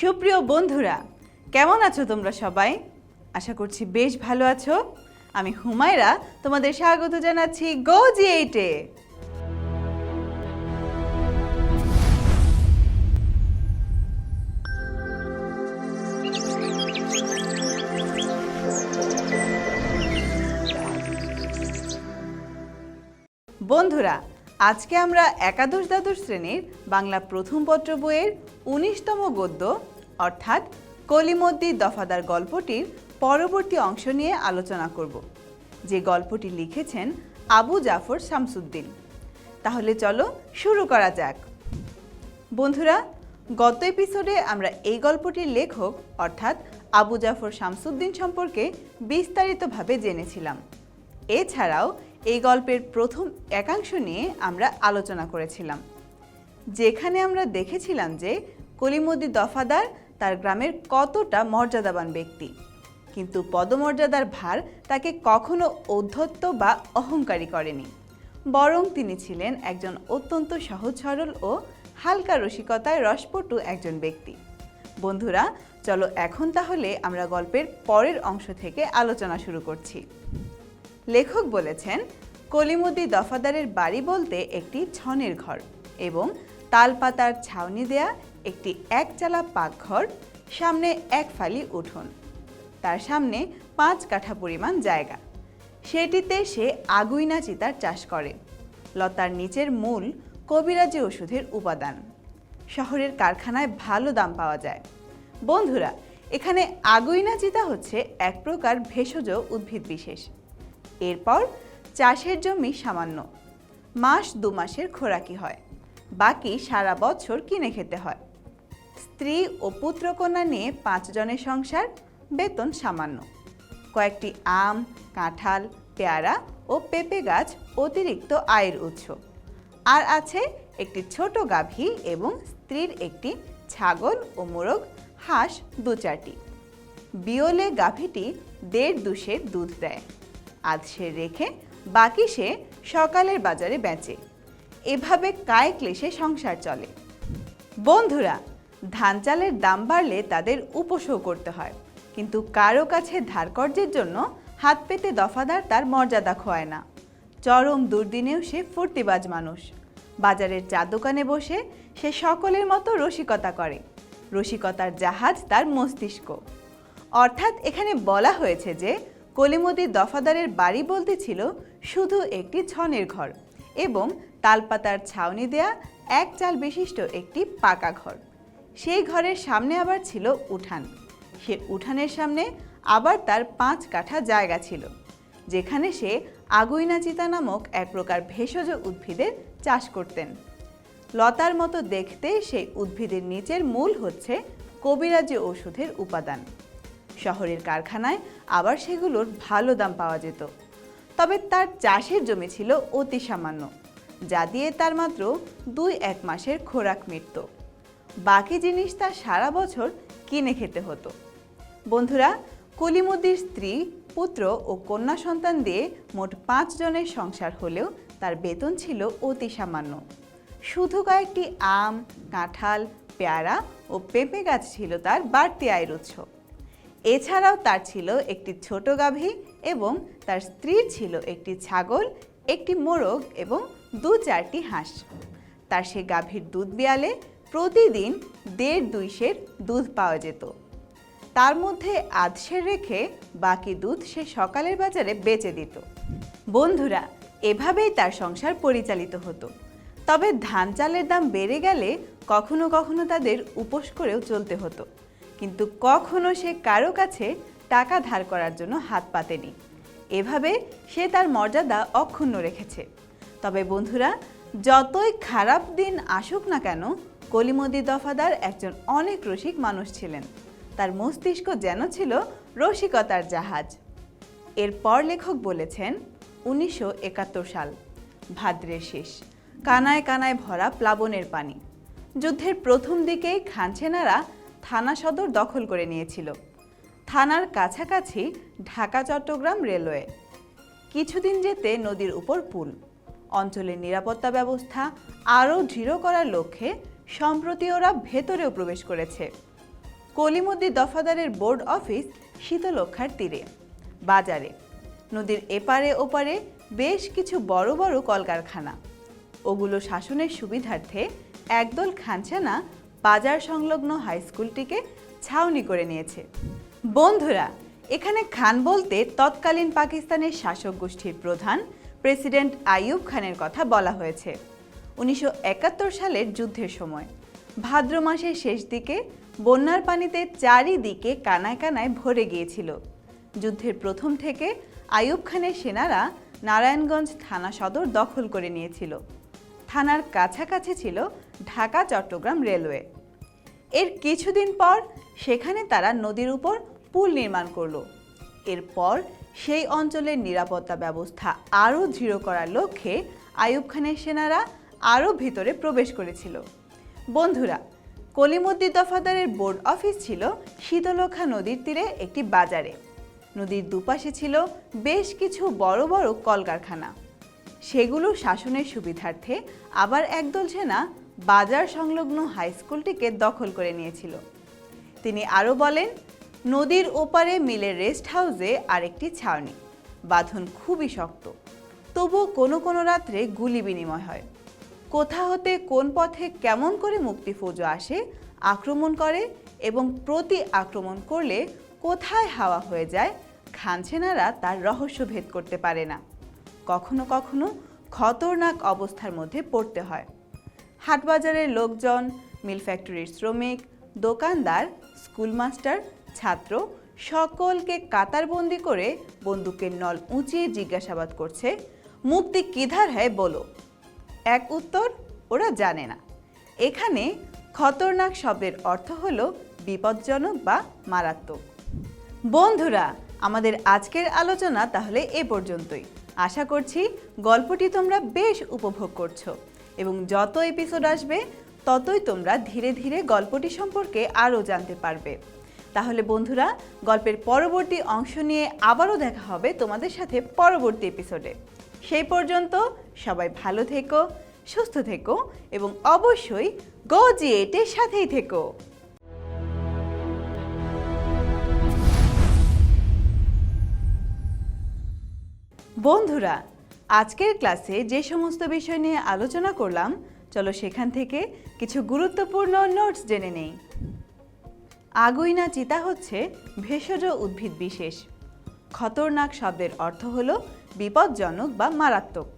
সুপ্রিয় বন্ধুরা, কেমন আছো তোমরা সবাই? আশা করছি বেশ ভালো আছো। আমি হুমায়রা, তোমাদের স্বাগত জানাচ্ছি গো জি এইটে বন্ধুরা আজকে আমরা একাদশ দ্বাদশ শ্রেণির বাংলা প্রথম পত্র বইয়ের উনিশতম গদ্য, অর্থাৎ কলিমদ্দি দফাদার গল্পটির পরবর্তী অংশ নিয়ে আলোচনা করব, যে গল্পটি লিখেছেন আবু জাফর শামসুদ্দিন। তাহলে চলো শুরু করা যাক। বন্ধুরা, গত এপিসোডে আমরা এই গল্পটির লেখক, অর্থাৎ আবু জাফর শামসুদ্দিন সম্পর্কে বিস্তারিতভাবে জেনেছিলাম। এছাড়াও এই গল্পের প্রথম একাংশ নিয়ে আমরা আলোচনা করেছিলাম। যেখানে আমরা দেখেছিলাম যে কলিমদ্দি দফাদার তার গ্রামের কতটা মর্যাদাবান ব্যক্তি। কিন্তু পদমর্যাদার ভার তাকে কখনো ঔদ্ধত্য বা অহংকারী করেনি। বরং তিনি ছিলেন একজন অত্যন্ত সহজ সরল ও হালকা রসিকতায় রসপটু একজন ব্যক্তি। বন্ধুরা, চলো এখন তাহলে আমরা গল্পের পরের অংশ থেকে আলোচনা শুরু করছি। লেখক বলেছেন, কলিমুদ্দি দফাদারের বাড়ি বলতে একটি ছনের ঘর এবং তালপাতার ছাউনি দেয়া একটি একচালা পাকঘর, সামনে এক ফালি উঠোন। তার সামনে পাঁচ কাঠা পরিমাণ জায়গা। সেটিতে সে আগুইনা চিতার চাষ করে। লতার নিচের মূল কবিরাজি ওষুধের উপাদান। শহরের কারখানায় ভালো দাম পাওয়া যায়। বন্ধুরা, এখানে আগুইনা চিতা হচ্ছে এক প্রকার ভেষজ উদ্ভিদ বিশেষ। এরপর চাষের জমি সামান্য। মাস দু মাসের খোরাকি হয়। বাকি সারা বছর কিনে খেতে হয়। স্ত্রী ও পুত্রকন্যা নিয়ে পাঁচজনের সংসার, বেতন সামান্য। কয়েকটি আম, কাঁঠাল, পেয়ারা ও পেঁপে গাছ অতিরিক্ত আয়ের উৎস। আর আছে একটি ছোট গাভী এবং স্ত্রীর একটি ছাগল ও মোরগ, হাঁস দু চারটি। বিয়লে গাভীটি দেড় দুশের দুধ দেয়। আধ সে রেখে বাকি সে সকালের বাজারে বেচে। এভাবে কায় ক্লেশে সংসার চলে। বন্ধুরা, ধান চালের দাম বাড়লে তাদের উপসও করতে হয়। কিন্তু কারও কাছে ধারকর্যের জন্য হাত পেতে দফাদার তার মর্যাদা খোয়ায় না। চরম দুর্দিনেও সে ফুর্তিবাজ মানুষ। বাজারের চা দোকানে বসে সে সকলের মতো রসিকতা করে। রসিকতার জাহাজ তার মস্তিষ্ক। অর্থাৎ এখানে বলা হয়েছে যে কলিমতি দফাদারের বাড়ি বলতে ছিল শুধু একটি ছনের ঘর এবং তালপাতার ছাউনি দেয়া এক চাল বিশিষ্ট একটি পাকা ঘর। সেই ঘরের সামনে আবার ছিল উঠান। সে উঠানের সামনে আবার তার পাঁচ কাঠা জায়গা ছিল, যেখানে সে আগুইনা চিতা নামক এক প্রকার ভেষজ উদ্ভিদের চাষ করতেন। লতার মতো দেখতে সেই উদ্ভিদের নিচের মূল হচ্ছে কবিরাজি ওষুধের উপাদান। শহরের কারখানায় আবার সেগুলোর ভালো দাম পাওয়া যেত। তবে তার চাষের জমি ছিল অতি সামান্য, যা দিয়ে তার মাত্র দুই এক মাসের খোরাক মিটত। বাকি জিনিস তার সারা বছর কিনে খেতে হতো। বন্ধুরা, কলিমুদ্দির স্ত্রী, পুত্র ও কন্যা সন্তান দিয়ে মোট পাঁচ জনের সংসার হলেও তার বেতন ছিল অতি সামান্য। শুধু কয়েকটি আম, কাঁঠাল, পেয়ারা ও পেঁপে গাছ ছিল তার বাড়তি আয়ের উৎস। এছাড়াও তার ছিল একটি ছোট গাভী এবং তার স্ত্রীর ছিল একটি ছাগল, একটি মোরগ এবং দু চারটি হাঁস। তার সে গাভীর দুধ বিয়ালে প্রতিদিন দেড় দুই সের দুধ পাওয়া যেত। তার মধ্যে আধসের রেখে বাকি দুধ সে সকালের বাজারে বেচে দিত। বন্ধুরা, এভাবেই তার সংসার পরিচালিত হতো। তবে ধান চালের দাম বেড়ে গেলে কখনো কখনো তাদের উপোস করেও চলতে হতো। কিন্তু কখনো সে কারও কাছে টাকা ধার করার জন্য হাত পাতেনি। এভাবে সে তার মর্যাদা অক্ষুণ্ণ রেখেছে। তবে বন্ধুরা, যতই খারাপ দিন আসুক না কেন, কলিমদি দফাদার একজন অনেক রসিক মানুষ ছিলেন। তার মস্তিষ্ক যেন ছিল রসিকতার জাহাজ। এরপর লেখক বলেছেন, উনিশশো একাত্তর সাল, ভাদ্রের শেষ, কানায় কানায় ভরা প্লাবনের পানি। যুদ্ধের প্রথম দিকেই খানছেনারা থানা সদর দখল করে নিয়েছিল। থানার কাছাকাছি ঢাকা, চট্টগ্রাম রেলওয়ে। কিছুদিন যেতে নদীর উপর পুল। অঞ্চলের নিরাপত্তা ব্যবস্থা আরও দৃঢ় করার লক্ষ্যে সম্প্রতি ওরা ভেতরেও প্রবেশ করেছে। কলিমদ্দি দফাদারের বোর্ড অফিস শীতলক্ষার তীরে। বাজারে। নদীর এপারে ওপারে বেশ কিছু বড় বড় কলকারখানা। ওগুলো শাসনের সুবিধার্থে একদল খানসানা বাজার সংলগ্ন হাই স্কুলটিকে ছাউনি করে নিয়েছে। বন্ধুরা, এখানে খান বলতে তৎকালীন পাকিস্তানের শাসক গোষ্ঠীর প্রধান প্রেসিডেন্ট আইয়ুব খানের কথা বলা হয়েছে। উনিশশো একাত্তর সালের যুদ্ধের সময়। ভাদ্র মাসের শেষ দিকে বন্যার পানিতে চারিদিকে কানায় কানায় ভরে গিয়েছিল। যুদ্ধের প্রথম থেকে আইয়ুব খানের সেনারা নারায়ণগঞ্জ থানা সদর দখল করে নিয়েছিল। থানার কাছাকাছি ছিল ঢাকা, চট্টগ্রাম রেলওয়ে। এর কিছুদিন পর সেখানে তারা নদীর উপর পুল নির্মাণ করল। এরপর সেই অঞ্চলের নিরাপত্তা ব্যবস্থা আরও দৃঢ় করার লক্ষ্যে আইয়ুব খানের সেনারা আরও ভিতরে প্রবেশ করেছিল। বন্ধুরা, কলিমদ্দি দফাদারের বোর্ড অফিস ছিল শীতলক্ষা নদীর তীরে একটি বাজারে। নদীর দুপাশে ছিল বেশ কিছু বড় বড় কলকারখানা। সেগুলো শাসনের সুবিধার্থে আবার একদল সেনা বাজার সংলগ্ন হাই স্কুলটিকে দখল করে নিয়েছিল। তিনি আরও বলেন, নদীর ওপারে মিলের রেস্ট হাউসে আরেকটি ছাউনি। বাঁধন খুবই শক্ত। তবু কোনো কোনো রাত্রে গুলি বিনিময় হয়। কোথা হতে কোন পথে কেমন করে মুক্তি ফৌজ আসে, আক্রমণ করে এবং প্রতি আক্রমণ করলে কোথায় হাওয়া হয়ে যায় খানছেনারা তার রহস্য ভেদ করতে পারে না। কখনো কখনো খতরনাক অবস্থার মধ্যে পড়তে হয়। হাটবাজারের লোকজন, মিল ফ্যাক্টরির শ্রমিক, দোকানদার স্কুল মাস্টার ছাত্র সকলকে কাতারবন্দি করে বন্দুকের নল উঁচিয়ে জিজ্ঞাসাবাদ করছে, মুক্তি কিধার হ্যায় বলো? এক উত্তর, ওরা জানে না। এখানে খতরনাক শব্দের অর্থ হলো বিপজ্জনক বা মারাত্মক। বন্ধুরা, আমাদের আজকের আলোচনা তাহলে এ পর্যন্তই। আশা করছি গল্পটি তোমরা বেশ উপভোগ করছ। এবং যত এপিসোড আসবে, ততই তোমরা ধীরে ধীরে গল্পটি সম্পর্কে আরও জানতে পারবে। তাহলে বন্ধুরা, গল্পের পরবর্তী অংশ নিয়ে আবারও দেখা হবে তোমাদের সাথে পরবর্তী এপিসোডে সেই পর্যন্ত সবাই ভালো থেকো, সুস্থ থেকো এবং অবশ্যই গো জিএটের সাথেই থেকো। বন্ধুরা, আজকের ক্লাসে যে সমস্ত বিষয় নিয়ে আলোচনা করলাম, চলো সেখান থেকে কিছু গুরুত্বপূর্ণ নোটস জেনে নেই। আগুইনা চিতা হচ্ছে ভেষজ উদ্ভিদ বিশেষ। খতরনাক শব্দের অর্থ হল বিপজ্জনক বা মারাত্মক।